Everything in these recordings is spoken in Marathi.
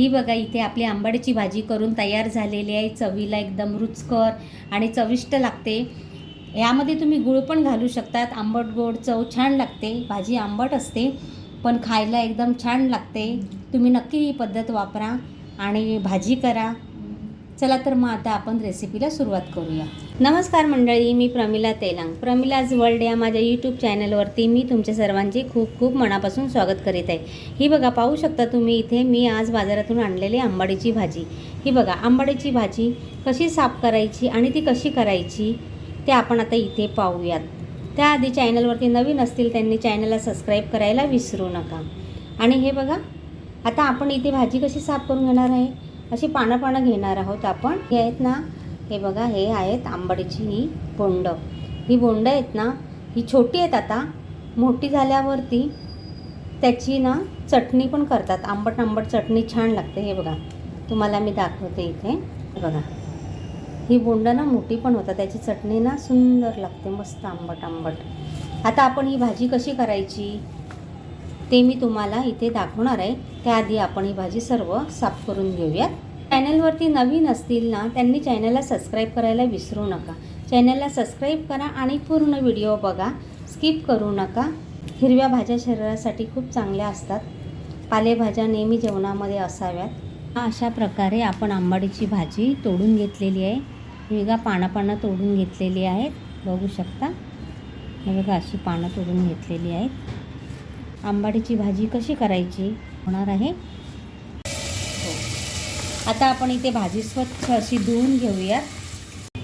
ही बघा इथे आपली आंबाडीची भाजी करून तयार झालेली आहे. चवीला एकदम रुचकर आणि चविष्ट लागते. यामध्ये तुम्ही गुळ पण घालू शकतात. आंबट गोड चव छान लागते. भाजी आंबट असते पण खायला एकदम छान लागते. तुम्ही नक्की ही पद्धत वापरा आणि भाजी करा. चला तर मग आता आपण रेसिपीला सुरुवात करूया. नमस्कार मंडळी मी प्रमिला तेलांग. प्रमिलाज वर्ल्ड या माझ्या यूट्यूब चॅनलवरती मी तुमच्या सर्वांचे खूप खूप मनापासून स्वागत करीत आहे. ही बघा पाहू शकता तुम्ही इथे मी आज बाजारातून आणलेली आंबाडीची भाजी. ही बघा आंबाडीची भाजी कशी साफ करायची आणि ती कशी करायची ते आपण आता इथे पाहूयात. त्याआधी चॅनलवरती नवीन असतील त्यांनी चॅनलला सबस्क्राईब करायला विसरू नका. आणि हे बघा आता आपण इथे भाजी कशी साफ करून घेणार आहे? अशी पानं पानं घेणार आहोत आपण. हे आहेत ना हे बघा हे आहेत आंबाडीची ही बोंड. ही बोंड आहेत ना ही छोटी आहेत आता. मोठी झाल्यावरती त्याची ना चटणी पण करतात. आंबट आंबट चटणी छान लागते. हे बघा तुम्हाला मी दाखवते इथे. बघा. ही बोंड ना मोठी पण होतात. त्याची चटणी ना सुंदर लागते. मस्त आंबट आंबट आता आपण ही भाजी कशी करायची ते मी तुम्हाला इथे दाखवणार आहे. त्याआधी आपण ही भाजी सर्व साफ करून घेऊयात. चॅनलवरती नवीन असतील ना त्यांनी चॅनलला सबस्क्राईब करायला विसरू नका. चॅनलला सबस्क्राईब करा आणि पूर्ण व्हिडिओ बघा. स्किप करू नका. हिरव्या भाज्या शरीरासाठी खूप चांगल्या असतात. पालेभाज्या नेहमी जेवणामध्ये असाव्यात. अशा प्रकारे आपण आंबाडीची भाजी तोडून घेतलेली आहे. ही पानापानं तोडून घेतलेली आहेत. बघू शकता. हे बघा अशी पानं तोडून घेतलेली आहेत. आंबाडीची भाजी कशी करायची? होणार आहे. आता आपण इथे भाजी स्वच्छ अशी धुवून घेऊयात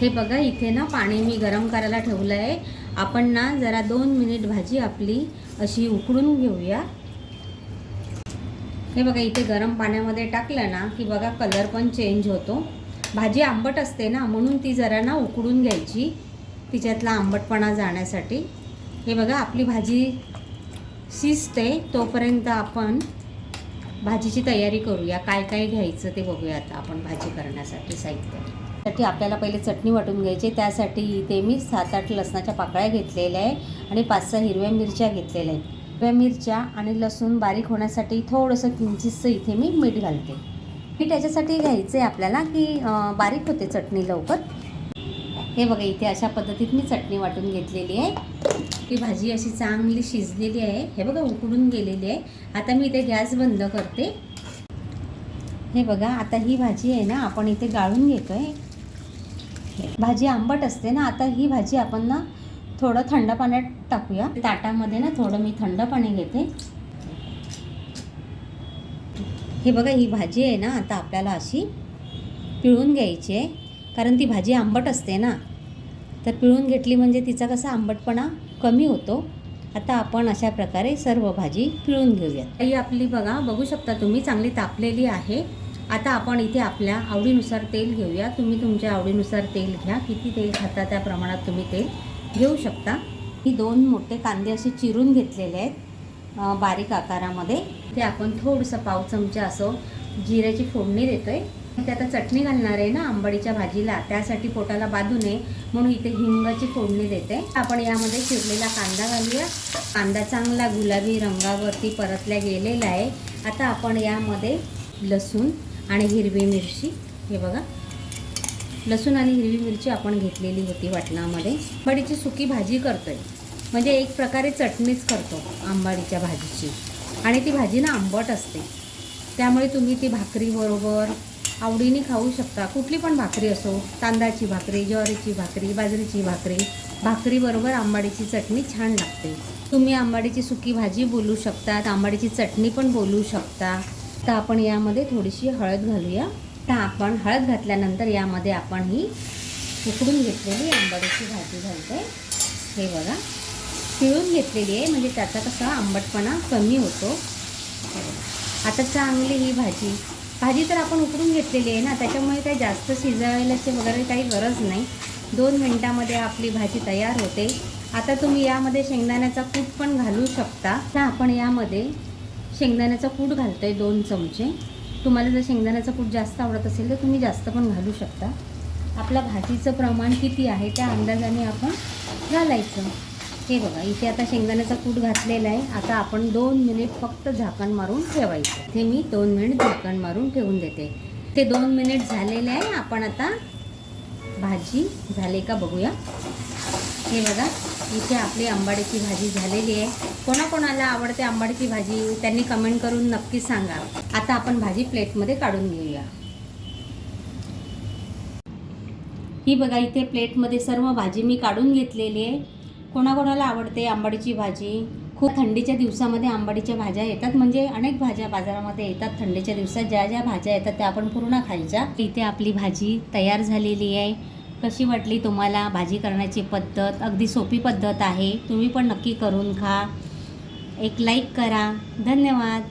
हे बघा इथे ना पाणी मी गरम करायला ठेवलं आहे आपण ना जरा दोन मिनिट भाजी आपली अशी उकडून घेऊया. हे बघा इथे गरम पाण्यामध्ये टाकलं ना की बघा कलर पण चेंज होतो. भाजी आंबट असते ना म्हणून ती जरा ना उकडून घ्यायची तिच्यातला आंबटपणा जाण्यासाठी. हे बघा आपली भाजी शिजते तोपर्यंत आपण भाजीची तयारी करूया. काय काय घ्यायचं ते बघूया आता आपण भाजी करण्यासाठी साहित्य. साठी आपल्याला पहिले चटणी वाटून घ्यायची. त्यासाठी इथे मी सात आठ लसणाच्या पाकळ्या घेतलेल्या आहे आणि पाच सहा हिरव्या मिरच्या घेतलेल्या आहेत. हिरव्या मिरच्या आणि लसूण बारीक होण्यासाठी थोडंसं किंचितचं इथे मी मीठ घालते. मीठ याच्यासाठी घ्यायचं आहे आपल्याला की बारीक होते चटणी लवकर. हे बघा इथे अशा पद्धतीत मी चटणी वाटून घेतलेली आहे. ही भाजी अशी चांगली शिजलेली आहे. हे बघा उकडून गेलेली आहे. आता मी इथे गॅस बंद करते. हे बघा आता ही भाजी आहे ना आपण इथे गाळून घेतो आहे भाजी आंबट असते ना आता ही भाजी आपण ना थोडं थंड पाण्यात टाकूया. ताटामध्ये ना थोडं मी थंड पाणी घेते. हे बघा ही भाजी आहे ना आता आपल्याला अशी पिळून घ्यायची आहे. कारण ती भाजी आंबट असते ना. तर पिळून घेतली म्हणजे तिचा कसा आंबटपणा कमी होतो. आता आपण अशा प्रकारे सर्व भाजी पिळून घेऊयात. ही आपली बघा बघू शकता तुम्ही चांगली तापलेली आहे. आता आपण इथे आपल्या आवडीनुसार तेल घेऊया. तुम्ही तुमच्या आवडीनुसार तेल घ्या. किती तेल खाता त्या प्रमाणात तुम्ही तेल घेऊ शकता. ही दोन मोठे कांदे असे चिरून घेतलेले आहेत बारीक आकारामध्ये. ते आपण थोडंसं पाव चमचा असं जिऱ्याची फोडणी देतो आहे ते आता चटणी घालणार आहे ना आंबाडीच्या भाजीला. त्यासाठी पोटाला बांधू नये म्हणून इथे हिंगाची फोडणी देते. आपण यामध्ये चिरलेला कांदा घालूया. कांदा चांगला गुलाबी रंगावरती परतल्या गेलेला आहे. आता आपण यामध्ये लसूण आणि हिरवी मिरची हे बघा. लसूण आणि हिरवी मिरची आपण घेतलेली होती वाटणामध्ये. आंबाडीची सुकी भाजी करतोय. म्हणजे एक प्रकारे चटणीच करतो आंबाडीच्या भाजीची. आणि ती भाजी ना आंबट असते. त्यामुळे तुम्ही ती भाकरीबरोबर आवडीने खाऊ शकता. कुठली पण भाकरी असो तांदळाची भाकरी ज्वारीची भाकरी बाजरीची भाकरी भाकरीबरोबर आंबाडीची चटणी छान लागते. तुम्ही आंबाडीची सुकी भाजी बोलू शकतात आंबाडीची चटणी पण बोलू शकता. तर आपण यामध्ये थोडीशी हळद घालूया. तर आपण हळद घातल्यानंतर यामध्ये आपण ही उकडून घेतलेली आंबाडीची भाजी घालते. हे बघा. पिळून घेतलेली आहे म्हणजे त्याचा कसा आंबटपणा कमी होतो. आता चांगली ही भाजी भाजी तर आपण उकडून घेतलेली आहे ना त्याच्यामुळे काही जास्त शिजवायलाची वगैरे काही गरज नाही. दोन मिनटामध्ये आपली भाजी तयार होते. आता तुम्ही यामध्ये शेंगदाण्याचा कूट पण घालू शकता. तर आपण यामध्ये शेंगदाण्याचा कूट घालतो आहे दोन चमचे. तुम्हाला जर शेंगदाण्याचा कूट जास्त आवडत असेल तर तुम्ही जास्त पण घालू शकता. आपलं भाजीचं प्रमाण किती आहे त्या अंदाजाने आपण घालायचं. हे बघा इथे आता शेंगदाण्याचा कूट घातलेला आहे. आता आपण दोन मिनिट फक्त झाकण मारून ठेवायचं. ते मी दोन मिनिट झाकण मारून ठेवून देते. ते दोन मिनिट झालेले आहे. आपण आता भाजी झाले का बघूया. हे बघा इथे आपली आंबाडीची भाजी झालेली आहे. कोणाकोणाला आवडते आंबाडीची भाजी त्यांनी कमेंट करून नक्की सांगा. आता आपण भाजी प्लेटमध्ये काढून घेऊया. ही बघा इथे प्लेटमध्ये सर्व भाजी मी काढून घेतलेली आहे. कोणाकोणाला आवडते आंबाडीची भाजी? खूप थंडीच्या दिवसामध्ये आंबाडीच्या भाज्या येतात. म्हणजे अनेक भाज्या बाजारामध्ये येतात थंडीच्या दिवसात. ज्या ज्या भाज्या येतात त्या आपण पूर्ण खायच्या. इथे आपली भाजी तयार झालेली आहे. कशी वाटली तुम्हाला भाजी करण्याची पद्धत? अगदी सोपी पद्धत आहे. तुम्ही पण नक्की करून खा. एक लाईक करा. धन्यवाद.